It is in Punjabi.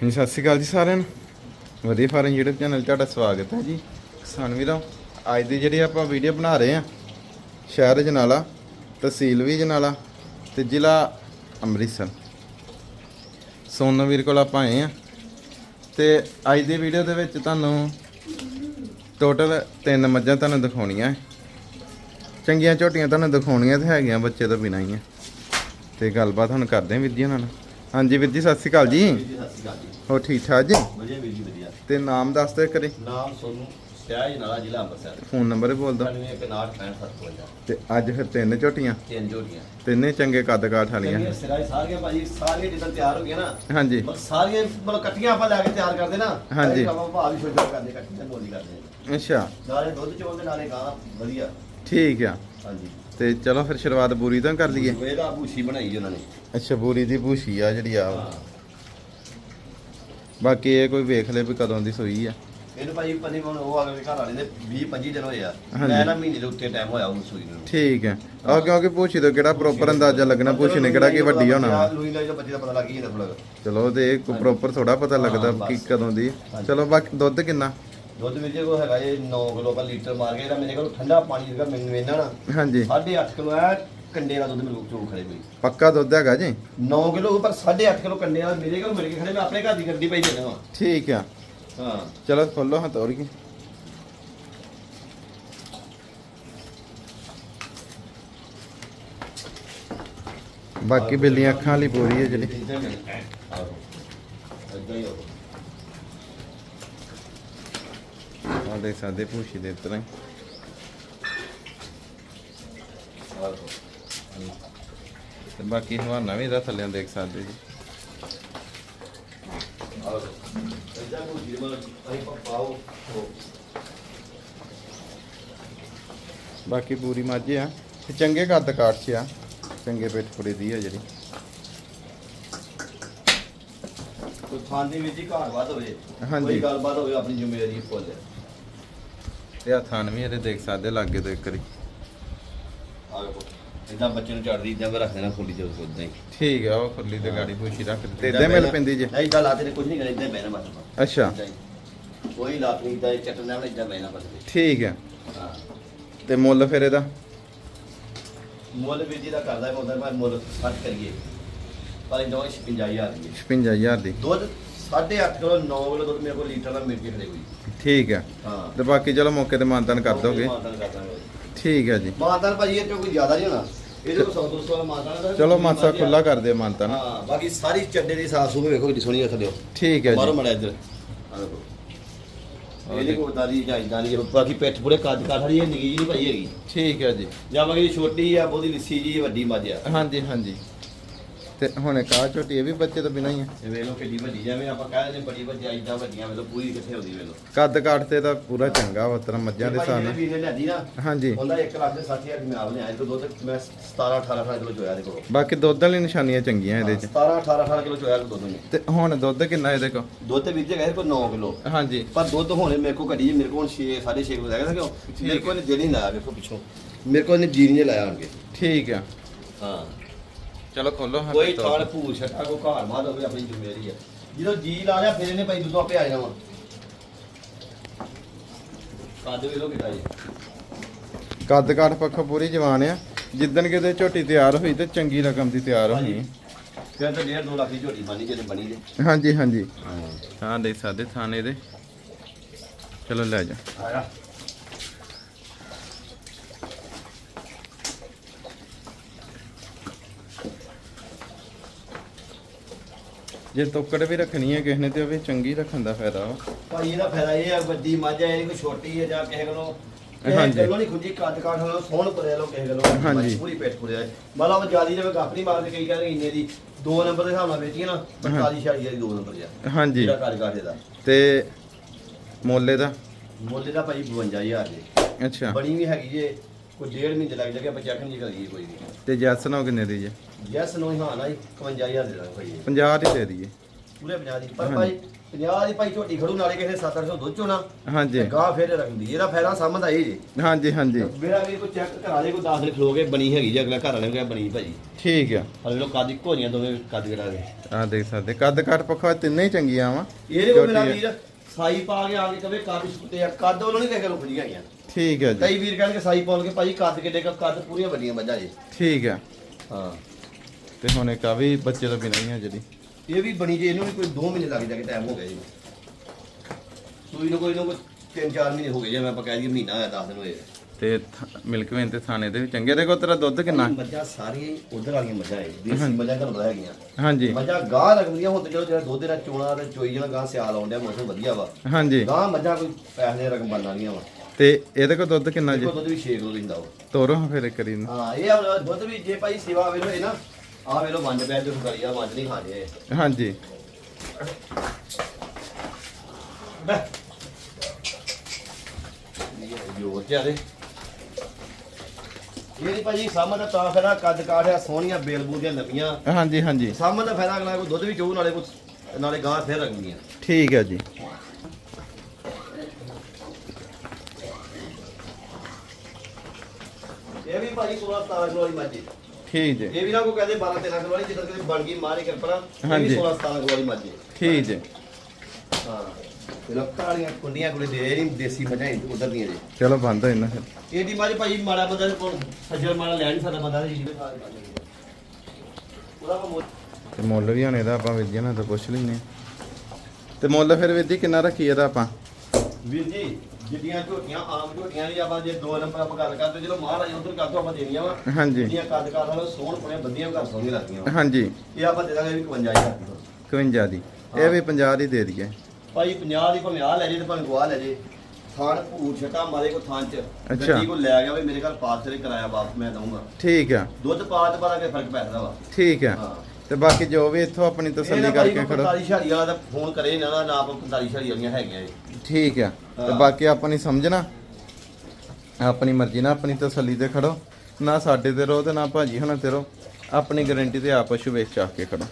ਹਾਂਜੀ, ਸਤਿ ਸ਼੍ਰੀ ਅਕਾਲ ਜੀ ਸਾਰਿਆਂ ਨੂੰ। ਵਧੀਆ ਫਾਰਮ YouTube ਚੈਨਲ 'ਚ ਤੁਹਾਡਾ ਸਵਾਗਤ ਹੈ ਜੀ। ਕਿਸਾਨ ਵੀਰੋ, ਅੱਜ ਦੀ ਜਿਹੜੀ ਆਪਾਂ ਵੀਡੀਓ ਬਣਾ ਰਹੇ ਆ ਸ਼ਹਿਰ ਜਨਾਲਾ, ਤਹਿਸੀਲ ਵੀ ਜਨਾਲਾ ਤੇ ਜ਼ਿਲ੍ਹਾ ਅੰਮ੍ਰਿਤਸਰ। ਸੋਨੂ ਵੀਰ ਕੋਲ ਆਪਾਂ ਆਏ ਆ ਤੇ ਅੱਜ ਦੀ ਵੀਡੀਓ ਦੇ ਵਿੱਚ ਤੁਹਾਨੂੰ ਟੋਟਲ ਤਿੰਨ ਮੱਝਾਂ ਤੁਹਾਨੂੰ ਦਿਖਾਉਣੀਆਂ ਚੰਗੀਆਂ ਝੋਟੀਆਂ ਤੁਹਾਨੂੰ ਦਿਖਾਉਣੀਆਂ ਤੇ ਹੈਗੀਆਂ ਬੱਚੇ ਤੋਂ ਬਿਨਾਂ ਹੀ ਆ ਤੇ ਗੱਲਬਾਤ ਹੁਣ ਕਰਦੇ ਹਾਂ ਵੀਰ ਜੀ ਨਾਲ। ਹਾਂਜੀ ਵੀਰ ਜੀ ਸਤਿ ਸ਼੍ਰੀ ਅਕਾਲ ਜੀ। ਜੀ ਸਤਿ ਸ਼੍ਰੀ ਅਕਾਲ ਜੀ। ਹੋ ਠੀਕ ਠਾਕ ਜੀ? ਵਧੀਆ ਵੀਰ ਜੀ ਵਧੀਆ। ਤੇ ਨਾਮ ਦੱਸ ਦਿਓ ਕਰੇ ਨਾਮ ਸੋਨੂੰ ਸਿਆਜ ਨਾਲਾ ਜ਼ਿਲ੍ਹਾ ਅੰਮ੍ਰਿਤਸਰ। ਫੋਨ ਨੰਬਰ ਬੋਲ ਦੋ 9165 ਤੇ ਅੱਜ ਫਿਰ ਤਿੰਨ ਝੋਟੀਆਂ। ਤਿੰਨ ਜੋੜੀਆਂ ਤਿੰਨੇ ਚੰਗੇ ਕੱਦ ਕਾਠ ਵਾਲੀਆਂ। ਸਿਰਾਈ ਸਾਰੀਆਂ ਭਾਜੀ ਸਾਰੀਆਂ ਜਿੱਦਾਂ ਤਿਆਰ ਹੋ ਗਈਆਂ ਨਾ ਹਾਂਜੀ। ਬਸ ਸਾਰੀਆਂ ਮਤਲਬ ਇਕੱਠੀਆਂ ਆਪਾਂ ਲੈ ਕੇ ਤਿਆਰ ਕਰਦੇ ਨਾ ਹਾਂਜੀ। ਆਪਾਂ ਭਾਅ ਵੀ ਛੋਟਾ ਕਰਦੇ ਇਕੱਠੀਆਂ ਬੋਲੀ ਕਰਦੇ ਅੱਛਾ। ਨਾਲੇ ਦੁੱਧ ਚੋਂ ਦੇ ਨਾਲੇ ਗਾਂ ਵਧੀਆ। ਠੀਕ ਆ। ਹਾਂਜੀ। ਤੇ ਚਲੋ ਫਿਰ ਸ਼ੁਰੂਆਤ ਬੂਰੀ ਤੋਂ ਕਰ ਲਈਏ। ਇਹਦਾ ਭੂਸ਼ੀ ਬਣਾਈ ਉਹਨਾਂ ਨੇ। ਅੱਛਾ ਬੂਰੀ ਦੀ ਭੂਸ਼ੀ ਆ ਜਿਹੜੀ ਆ। ਬਾਕੀ ਇਹ ਕੋਈ ਵੇਖ ਲੈ ਵੀ ਕਦੋਂ ਦੀ ਸੋਈ ਆ। ਇਹਨੂੰ ਭਾਜੀ ਪੰਨੀ ਹੁਣ ਉਹ ਅਗਲੇ ਘਰ ਵਾਲੇ ਦੇ 20 25 ਦਿਨ ਹੋਏ ਆ। ਮੈਂ ਨਾ ਮਹੀਨੇ ਦੇ ਉੱਤੇ ਟਾਈਮ ਹੋਇਆ ਉਹਨੂੰ ਸੂਈ ਨੂੰ। ਠੀਕ ਹੈ ਆ ਕਿਉਂਕਿ ਭੂਸ਼ੀ ਤੋਂ ਕਿਹੜਾ ਪ੍ਰੋਪਰ ਅੰਦਾਜ਼ਾ ਲੱਗਣਾ ਭੂਸ਼ੀ ਨੇ ਕਿਹੜਾ ਕੀ ਵੱਡੀ ਹੋਣਾ। ਲੂਈ ਦਾ ਜੋ ਬੱਚੇ ਦਾ ਪਤਾ ਲੱਗ ਹੀ ਜਾਂਦਾ ਥੋੜਾ ਚਲੋ ਤੇ ਇਹ ਪ੍ਰੋਪਰ ਥੋੜਾ ਪਤਾ ਲੱਗਦਾ ਕਿ। ਕਦੋਂ ਦੀ। ਚਲੋ ਬਾਕੀ ਦੁੱਧ ਕਿੰਨਾ? ਦੁੱਧ ਵਿੱਚ ਕੋ ਹੈਗਾ ਇਹ 9 ਕਿਲੋ ਪਰ ਲੀਟਰ ਮਾਰ ਕੇ ਇਹਦਾ ਮੇਰੇ ਕੋਲ ਠੰਡਾ ਪਾਣੀ ਜਿਹੜਾ ਮੈਨੂੰ ਇਹਨਾਂ ਨਾ ਹਾਂਜੀ। 8.5 ਕਿਲੋ ਹੈ ਕੰਡੇ ਦਾ ਦੁੱਧ ਮੈਨੂੰ ਚੋਕ ਖੜੇ ਕੋਈ। ਪੱਕਾ ਦੁੱਧ ਹੈਗਾ ਜੀ? 9 ਕਿਲੋ ਪਰ 8.5 ਕਿਲੋ ਕੰਡੇ ਦਾ ਮੇਰੇ ਕੋਲ ਮਿਲ ਕੇ ਖੜੇ ਮੈਂ ਆਪਣੇ ਘਰ ਦੀ ਗੱਡੀ ਪਾਈ ਦੇਣਾ ਵਾ। ਠੀਕ ਆ। ਹਾਂ। ਚਲੋ ਖੋਲੋ ਹਾਂ ਤੋੜ ਕੇ। ਬਾਕੀ ਬਿੱਲੀਆਂ ਅੱਖਾਂ ਵਾਲੀ ਪੂਰੀ ਹੈ ਜਿਹੜੀ ਇਦਾਂ ਹੀ ਆਹੋ। ਆ ਦੇ ਸਾਦੇ ਭੂਸ਼ੀ ਦੇ ਤਰ੍ਹਾਂ ਹੀ। ਤੇ ਬਾਕੀ ਹਵਾਨਾ ਵੀ ਇਹਦਾ ਥੱਲੇ ਦੇਖ ਸਕਦੇ ਜੀ। ਬਾਕੀ ਪੂਰੀ ਮੱਝ ਆ। ਤੇ ਚੰਗੇ ਕੱਦ ਕਾਠ 'ਚ ਆ। ਚੰਗੇ ਪਿੱਠ ਪੁੜੀ ਦੀ ਆ ਜਿਹੜੀ। ਕੋਈ ਥਾਂ ਦੇ ਵਿੱਚ ਹੀ ਘਾਟ ਵੱਧ ਹੋਵੇ ਹਾਂਜੀ। ਕੋਈ ਗੱਲਬਾਤ ਹੋਵੇ ਆਪਣੀ ਜ਼ਿੰਮੇਵਾਰੀ ਫੁੱਲ ਤੇ ਆ ਥਣ ਵੀ ਇਹਦੇ ਦੇਖ ਸਕਦੇ ਲਾਗੇ ਤੋਂ ਇੱਕ ਵਾਰੀ। ਇਦਾਂ ਬੱਚੇ ਨੂੰ ਚੜਦੀ ਇਦਾਂ ਰੱਖ ਦੇਣਾ ਖੁੱਲੀ ਤੇ ਉਦਾਂ ਹੀ। ਠੀਕ ਆ ਉਹ ਖੁਰਲੀ ਤੇ ਗਾੜੀ ਭੂਸ਼ੀ ਰੱਖ ਦਿੱਤੇ। ਇਦਾਂ ਮਿਲ ਪੈਂਦੀ ਜੇ। ਨਹੀਂ ਤਾਂ ਲਾਤੇ ਨੇ ਕੁਝ ਨਹੀਂ ਕਰੇ ਇਦਾਂ ਬਹਿਣਾ ਬਸ ਅੱਛਾ। ਏਦਾਂ ਹੀ। ਕੋਈ ਲਾਤ ਨਹੀਂ ਇਦਾਂ ਚੱਟਣਾ ਵਾਲਾ ਇਦਾਂ ਬਹਿਣਾ ਬਸ ਠੀਕ ਆ। ਹਾਂ। ਤੇ ਮੁੱਲ ਫਿਰ ਇਹਦਾ? ਮੁੱਲ ਵੀ ਜਿਹਦਾ ਕਰਦਾ ਹੈ ਉਹਦਾ ਮੈਂ ਮੁੱਲ ਸੱਟ ਕਰੀਏ। ਪਰ ਇੰਦੋਂ 56000 ਦੀ ਹੈ। 55000 ਦੀ। ਦੁੱਧ 8.5 ਕਿਲੋ 9 ਕਿਲੋ ਦੁੱਧ ਮੇਰੇ ਕੋਲ ਲੀਟਰ ਦਾ ਮਿਲ ਕੇ ਖੜੇ ਹੋਈ। ਠੀਕ ਆ ਹਾਂ। ਤੇ ਬਾਕੀ ਚਲੋ ਮੌਕੇ ਤੇ ਮਾਨਤਨ ਕਰ ਦੋਗੇ। ਮਾਨਤਾਨ ਕਰ ਦਾਂਗੇ। ਠੀਕ ਆ ਜੀ। ਮਾਨਤਾਨ ਭਾਜੀ ਇਹ ਚੋਂ ਕੋਈ ਜ਼ਿਆਦਾ ਨਹੀਂ ਹੋਣਾ। ਇਹਦੇ ਕੋਲ 100 200 ਵਾਲਾ ਮਾਨਤਾਨ ਹੈ। ਚਲੋ ਮਾਸਾ ਖੁੱਲਾ ਕਰ ਦਿਓ ਮਾਨਤਨ। ਹਾਂ ਬਾਕੀ ਸਾਰੀ ਚੱਡੇ ਦੀ ਸਾਫ਼ ਸੁਥਰੀ ਵੇਖੋ ਕਿੰਨੀ ਸੋਹਣੀ ਹੈ ਥੱਲੇ। ਠੀਕ ਹੈ ਮਾਰੋ ਜੀ ਮੜਾ ਇੱਧਰ। ਆਹ ਦੇਖੋ। ਇਹਦੇ ਕੋਲ ਦਾਦੀ ਜਾਇਦਾ ਨਹੀਂ ਬਾਕੀ ਪਿੱਠ ਪੂਰੇ ਕੱਦ ਕਾਠ ਵਾਲੀ ਇਹ ਨਿੱਕੀ ਜੀ ਨਹੀਂ ਭਾਈ ਹੈਗੀ। ਠੀਕ ਹੈ ਜੀ। ਜਾਂ ਬਾਕੀ ਛੋਟੀ ਆ ਬਹੁਤੀ ਲਿੱਸੀ ਜੀ ਵੱਡੀ ਮੱਝ ਆ। ਹਾਂਜੀ ਹਾਂਜੀ। ਤੇ ਹੁਣ ਕਾ ਝੋਟੀ ਇਹ ਵੀ ਬੱਚੇ ਤੋਂ ਬਿਨਾਂ ਹੀ ਆ। ਇਹ ਵੇਖ ਲਓ ਕਿੱਡੀ ਵੱਡੀ ਜਿਵੇਂ ਆਪਾਂ ਕਹਿੰਦੇ ਨੇ ਬੜੀ ਵੱਡੀ ਆਈਦਾ ਵੱਡੀਆਂ ਵੇਖ ਲਓ ਪੂਰੀ ਕਿੱਥੇ ਹੁੰਦੀ ਵੇਖ ਲਓ ਕੱਦ ਕਾਠ ਤੇ ਤਾਂ ਪੂਰਾ ਚੰਗਾ ਵਾ ਤਰ ਮੱਝਾਂ ਦੇ ਸਾਨ ਵੀਰ ਨੇ ਨਾ ਹਾਂਜੀ। ਉਹਦਾ 1 ਲੱਖ ਦੇ 60000 ਮੈਂ ਆਪ ਲਿਆਇਆ ਤੇ ਦੁੱਧ ਮੈਂ 17 18 18 ਕਿਲੋ ਚੋਇਆ ਦੇ ਕੋਲ। ਬਾਕੀ ਦੁੱਧ ਵਾਲੀ ਨਿਸ਼ਾਨੀਆਂ ਚੰਗੀਆਂ ਇਹਦੇ 'ਚ। 17 18 18 ਕਿਲੋ ਚੋਇਆ ਦੁੱਧ ਨੇ ਤੇ ਹੁਣ ਦੁੱਧ ਕਿੰਨਾ ਇਹਦੇ ਕੋ ਦੁੱਧ ਤੇ ਵੀਰ ਜੀ ਗਏ ਕੋਲ 9 ਕਿਲੋ। ਹਾਂਜੀ। ਪਰ ਦੁੱਧ ਹੋਣੇ ਮੇਰੇ ਕੋਲ ਘਟੀ ਮੇਰੇ ਕੋਲ 6 6.5 ਕਿਲੋ ਹੈਗਾ ਕਿਉਂ ਮੇਰੇ ਕੋਲ ਨੇ ਜਿਹੜੀ ਲਾਇਆ ਵੇਖੋ ਪਿੱਛੋਂ। ਮੇਰੇ ਕੋਲ ਨੇ ਜੀਰੀ ਨੇ ਲਾਇਆ ਆਣਗੇ ਠੀਕ ਆ। ਹਾਂ। ਚਲੋ ਖੋਲੋ ਹਾਂ ਕੋਈ ਥਾਲ। ਭੂਲ ਛੱਟਾ ਕੋ ਘਾੜ ਮਾਦ ਹੋਵੇ ਆਪਣੀ ਜ਼ਿੰਮੇਵਾਰੀ ਹੈ ਜਦੋਂ ਜੀ ਲਾ ਲਿਆ ਫਿਰ ਇਹਨੇ ਭਾਈ ਦੁੱਧ ਆਪੇ ਆ ਜਾਣਾ। ਵਾ ਕਾਦੇ ਵੇਲੋ ਕਿਤਾ ਜੀ। ਕੱਦ ਕਾਠ ਪੱਖੋਂ ਪੂਰੀ ਜਵਾਨ ਆ। ਜਿੱਦਣ ਕਿਤੇ ਝੋਟੀ ਤਿਆਰ ਹੋਈ ਤੇ ਚੰਗੀ ਰਕਮ ਦੀ ਤਿਆਰ ਹੋਣੀ ਫਿਰ ਤਾਂ 1.5 2 ਲੱਖ ਦੀ ਝੋਟੀ ਬਣੀ ਜਿਹਨੇ ਬਣੀ ਜੇ। ਹਾਂਜੀ ਹਾਂਜੀ। ਹਾਂ। ਹਾਂ ਦੇ ਸਾਦੇ ਥਾਣੇ ਦੇ। ਚਲੋ ਲੈ ਜਾ। ਆਇਆ। ਜੇ ਤੋਕੜ ਵੀ ਰੱਖਣੀ ਹੈ ਕਿਸੇ ਨੇ ਤੇ ਉਹ ਵੀ ਚੰਗੀ ਰੱਖਣ ਦਾ ਫਾਇਦਾ ਵਾ। ਭਾਈ ਇਹਦਾ ਫਾਇਦਾ ਇਹ ਆ ਵੱਡੀ ਮੱਝ ਹੈ ਇਹ ਕੋਈ ਛੋਟੀ ਹੈ ਜਾਂ ਕਿਸੇ ਕੋਲੋਂ। ਹਾਂਜੀ। ਹਾਂਜੀ ਨਹੀਂ ਖੁੱਜੀ ਕੱਦ ਕਾਠ ਹੋਣਾ ਸੋਹਣ ਪਰੇ ਲੋ ਕਿਸੇ ਗੱਲੋਂ ਹਾਂਜੀ। ਮੱਝ ਪੂਰੀ ਪੇਟ ਪੂਰੀ ਹੈ ਮਤਲਬ ਜਿਆਦੀ ਜਿਵੇਂ ਗਾਪਰੀ ਮਾਰ ਕੇ ਕਈ ਕਹਿੰਦੇ ਇੰਨੇ ਦੀ ਦੋ ਨੰਬਰ ਦੇ ਹਿਸਾਬ ਨਾਲ ਵੇਚੀਏ ਨਾ 45 46 ਦੀ ਦੋ ਨੰਬਰ ਦੀ ਹਾਂਜੀ। ਜਿਹੜਾ ਕੱਦ ਕਾਠ ਇਹਦਾ ਤੇ ਮੋਲੇ ਦਾ ਮੁੱਲ ਇਹਦਾ ਭਾਈ 52000 ਜੀ। ਅੱਛਾ। ਬਣੀ ਵੀ ਹੈਗੀ ਜੇ। ਕੋਈ ਡੇਢ ਮਹੀਨੇ ਲੱਗ ਜਾਗੇ ਆਪਾਂ ਚੈੱਕ ਨਹੀਂ ਕਰੀਏ ਕੋਈ ਵੀ। ਤੇ ਜੈਸਨ ਉਹ ਕਿੰਨੇ ਦੀ ਜੇ ਯੈਸ ਨੋ ਹਾਂ ਨਾ ਜੀ 51000 ਦੇ ਦਾਂਗੇ ਭਾਈ ਇਹ। 50 ਦੀ ਦੇ ਦਈਏ। ਪੂਰੇ 50 ਦੀ। ਪਰ। ਭਾਈ 50 ਦੀ ਭਾਈ ਝੋਟੀ ਖੜੂ ਨਾਲੇ ਕਿਸੇ 7-800 ਦੁੱਧ ਚੋਣਾ ਹਾਂਜੀ। ਗਾਂ ਫੇਰ ਰੱਖਦੀ ਇਹਦਾ ਫਾਇਦਾ ਸਾਹਮਣ ਦਾ ਇਹ ਜੀ। ਹਾਂਜੀ ਹਾਂਜੀ। ਮੇਰਾ ਵੀ ਕੋਈ ਚੈੱਕ ਕਰਾ ਦੇ ਕੋਈ 10 ਦਿਨ ਖਲੋ ਕੇ ਬਣੀ ਹੈਗੀ ਜੀ ਅਗਲਾ ਘਰ ਵਾਲਿਆਂ ਨੇ ਕਿਹਾ ਬਣੀ ਭਾਜੀ ਠੀਕ ਆ। ਹਲੇ ਲੋ ਕਾਦੀ ਘੋੜੀਆਂ ਦੋਵੇਂ ਕੱਦ ਜਿਹੜਾ ਦੇ। ਆ ਦੇਖ ਸਕਦੇ ਕੱਦ ਕੱਟ ਪੱਖਾ ਤਿੰਨੇ ਹੀ ਚੰਗੀਆਂ ਵਾ। ਇਹਦੇ ਕੋਲ ਮੇਰਾ ਵੀਰ ਸਾਈ ਪਾ ਕੇ ਆ ਕੇ ਕਵੇ ਕੱਦ ਸੁੱਤੇ ਆ ਕੱਦ ਉਹਨਾਂ ਨੇ ਕਿਸੇ ਕੋਲ ਖੁੱਲੀਆਂ ਆਈਆਂ ਠੀਕ ਆ ਜੀ। ਕਈ ਵੀਰ ਕਹਿਣਗੇ ਸਾਈ ਪਾਉਣ ਕੇ ਭਾਜੀ ਕੱਦ ਕਿੱਡੇ ਕਾ ਕੱਦ ਪੂਰੀਆਂ ਵੱਡੀਆਂ ਮੱਝਾਂ ਜੀ। ਠੀਕ ਆ ਹਾਂ। ਤੇ ਹੁਣ ਇੱਕ ਆ ਵੀ ਬੱਚੇ ਤੋਂ ਬਿਨਾਂ ਹੀ ਆ ਜਿਹੜੀ। ਇਹ ਵੀ ਬਣੀ ਜੀ ਇਹਨੂੰ ਵੀ ਕੋਈ 2 ਮਹੀਨੇ ਲੱਗ ਜਾਗੇ ਟਾਈਮ ਹੋ ਗਿਆ ਜੀ। ਸੂਈ ਨੂੰ ਕੋਈ ਨਾ ਕੋਈ 3-4 ਮਹੀਨੇ ਹੋ ਗਏ ਜੇ ਮੈਂ ਪਕਾਇਆ ਜੀ ਮਹੀਨਾ ਹੋਇਆ 10 ਦਿਨ ਹੋਏ ਤੇ ਮਿਲਕ ਵੇਨ ਤੇ ਥਾਣੇ ਦੇ ਵੀ ਚੰਗੇ। ਦੇਖੋ ਤੇਰਾ ਦੁੱਧ ਕਿੰਨਾ? ਮੱਝਾਂ ਸਾਰੀਆਂ ਉਧਰ ਵਾਲੀਆਂ ਮੱਝਾਂ ਹੈ ਦੇਸੀ ਮੱਝਾਂ ਤੁਹਾਨੂੰ ਪਤਾ ਹੈਗੀਆਂ ਹਾਂਜੀ। ਮੱਝਾਂ ਗਾਂ ਰੱਖਦੀਆਂ ਹੁਣ ਤੇ ਚਲੋ ਜਿਹੜਾ ਦੁੱਧ ਦਾ ਚੋਣਾ ਤੇ ਚੋਈ ਜਿਹੜਾ ਗਾਂ ਸਿਆਲ ਆਉਂਦਿਆ ਮੌਸਮ ਵਧੀਆ ਵਾ। ਹਾਂਜੀ। ਗਾਂ ਮੱਝਾਂ ਕੋਈ ਪੈਸੇ ਦੇ ਰਕਮ ਬਣਨ ਵਾਲੀਆਂ ਵਾ। ਤੇ ਇਹਦੇ ਕੋਲ ਦੁੱਧ ਕਿੰਨਾ ਜੀ? ਦੁੱਧ ਵੀ 6 ਕਿਲੋ ਦਿੰਦਾ ਵਾ ਤੋਰੋ ਹਾਂ ਫਿਰ ਕਰੀ ਨੂੰ ਹਾਂ ਇਹ ਆ ਦੁੱਧ ਵੀ ਜੇ ਭਾਈ ਸੇਵਾ ਵੇਲੋ ਇਹ ਨਾ ਆ ਵੇਲੋ ਵੰਜ ਪੈ ਜੋ ਕਰੀ ਆ ਵੰਜ ਨਹੀਂ ਖਾਣੇ ਹਾਂਜੀ। ਜੋਰ ਤੇ ਆਦੇ ਇਹ ਨਹੀਂ ਭਾਜੀ ਸਾਹਮਣੇ ਤਾਂ ਫਾਇਦਾ ਕੱਦ ਕਾਠਿਆ ਸੋਹਣੀਆਂ ਬੇਲਬੂ ਦੀਆਂ ਲੰਮੀਆਂ ਹਾਂਜੀ ਹਾਂਜੀ। ਸਾਹਮਣੇ ਦਾ ਫਾਇਦਾ ਅਗਲਾ ਕੋਈ ਦੁੱਧ ਵੀ ਚੋਊ ਨਾਲੇ ਕੋਈ ਨਾਲੇ ਗਾਂ ਫੇਰ ਰੱਖਦੀਆਂ ਠੀਕ ਹੈ ਜੀ। ਇਹ ਵੀ ਭਾਜੀ 16 17 ਕਿਲੋ ਵਾਲੀ ਮੱਝ। ਹੈ। ਠੀਕ ਜੀ। ਇਹ ਵੀ ਨਾ ਕੋ ਕਹਿੰਦੇ 12 13 ਕਿਲੋ ਵਾਲੀ ਜਿੱਦਾਂ ਕਿਤੇ ਬਣ ਗਈ ਮਾਰੇ ਕਿਰਪਣਾ ਇਹ ਵੀ ਹਾਂਜੀ। 16 17 ਕਿਲੋ ਵਾਲੀ ਮੱਝ। ਹੈ। ਠੀਕ ਜੀ। ਹਾਂ। ਲੱਖਾਂ ਵਾਲੀਆਂ ਕੁੰਡੀਆਂ ਕੋਲੇ ਦੇ ਨਹੀਂ ਦੇਸੀ ਮੱਝਾਂ ਉਧਰ ਦੀਆਂ ਜੀ ਚਲੋ ਬੰਦ ਹੋ ਇਹਨਾਂ ਫਿਰ। ਇਹਦੀ ਮੱਝ ਭਾਜੀ ਮਾੜਾ ਬੰਦਾ ਕੋਲ ਸੱਜਣ ਮਾੜਾ ਲੈ ਨਹੀਂ ਸਕਦਾ ਬੰਦਾ ਨਾਲ ਉਹਦਾ ਮੁੱਲ ਤੇ ਮੁੱਲ ਵੀ ਹੁਣ ਇਹਦਾ ਆਪਾਂ ਵੀਰ ਜੀ ਨਾਲ ਤਾਂ ਪੁੱਛ ਲੈਨੇ ਤੇ ਮੁੱਲ ਫਿਰ ਵੀਰ ਜੀ ਕਿੰਨਾ ਰੱਖੀ ਇਹਦਾ ਆਪਾਂ? ਵੀਰ ਜੀ ਜਿੱਡੀਆਂ ਝੋਟੀਆਂ ਆਮ ਝੋਟੀਆਂ ਨਹੀਂ ਆਪਾਂ ਜੇ ਦੋ ਨੰਬਰ ਆਪਾਂ ਗੱਲ ਕਰਦੇ ਜਦੋਂ ਮਹਾਰਾਜ ਉਧਰ ਕਰ ਤੋਂ ਆਪਾਂ ਦੇਣੀਆਂ ਵਾ ਹਾਂਜੀ। ਜਿੱਡੀਆਂ ਕੱਦ ਕੱਦ ਵਾਲੇ ਸੋਹਣ ਪੁਣੇ ਬੰਦੀਆਂ ਘਰ ਸੋਹਣੀਆਂ ਲੱਗਦੀਆਂ। ਹਾਂਜੀ। ਇਹ ਆਪਾਂ ਦੇ ਦਾਂਗੇ ਵੀ 51000 ਦੀ। 51 ਦੀ। ਇਹ ਵੀ 50 ਦੀ ਦੇ ਦਈਏ। ਭਾਈ 50 ਦੀ ਭਾਵੇਂ ਆ ਲੈ ਜੇ ਤੇ ਭਾਵੇਂ ਗਵਾ ਲੈ ਜੇ। ਥਾਣ ਭੂਰ ਛਟਾ ਮਾਰੇ ਕੋ ਥਾਂ ਚ। ਅੱਛਾ। ਗੱਡੀ ਕੋ ਲੈ ਗਿਆ ਵੀ ਮੇਰੇ ਘਰ ਪਾਸ ਤੇ ਕਿਰਾਇਆ ਵਾਪਸ ਮੈਂ ਦਊਂਗਾ। ਠੀਕ ਆ। ਦੁੱਧ ਪਾ ਪਤਾ ਕਿ ਫ਼ਰਕ ਪੈਂਦਾ ਵਾ। ਠੀਕ ਆ। ਹਾਂ। ਤੇ ਬਾਕੀ ਜੋ ਵੀ ਇੱਥੋਂ ਆਪਣੀ ਤਸੱਲੀ ਕਰਕੇ ਖੜੋ। 45 ਛਾੜੀ ਵਾਲਾ ਤਾਂ ਫੋਨ ਕਰੇ ਇਹਨਾਂ ਦਾ ਨਾਪ 45 ਛਾੜੀ ਵਾਲੀਆਂ ਹੈਗੀਆਂ ਇਹ। ਠੀਕ ਆ। ਤੇ ਹਾਂ। ਬਾਕੀ ਆਪਣੀ ਸਮਝਣਾ ਆਪਣੀ ਮਰਜ਼ੀ ਨਾਲ ਆਪਣੀ ਤਸੱਲੀ ਤੇ ਖੜੋ। ਨਾ ਸਾਡੇ ਤੇ ਰਹੋ ਤੇ ਨਾ ਭਾਜੀ ਹੁਣਾਂ ਤੇ ਰਹੋ। ਆਪਣੀ ਗਾਰੰਟੀ ਤੇ ਆਪ ਪਸ਼ੂ ਵੇਚ ਚਾ ਕੇ ਖੜੋ।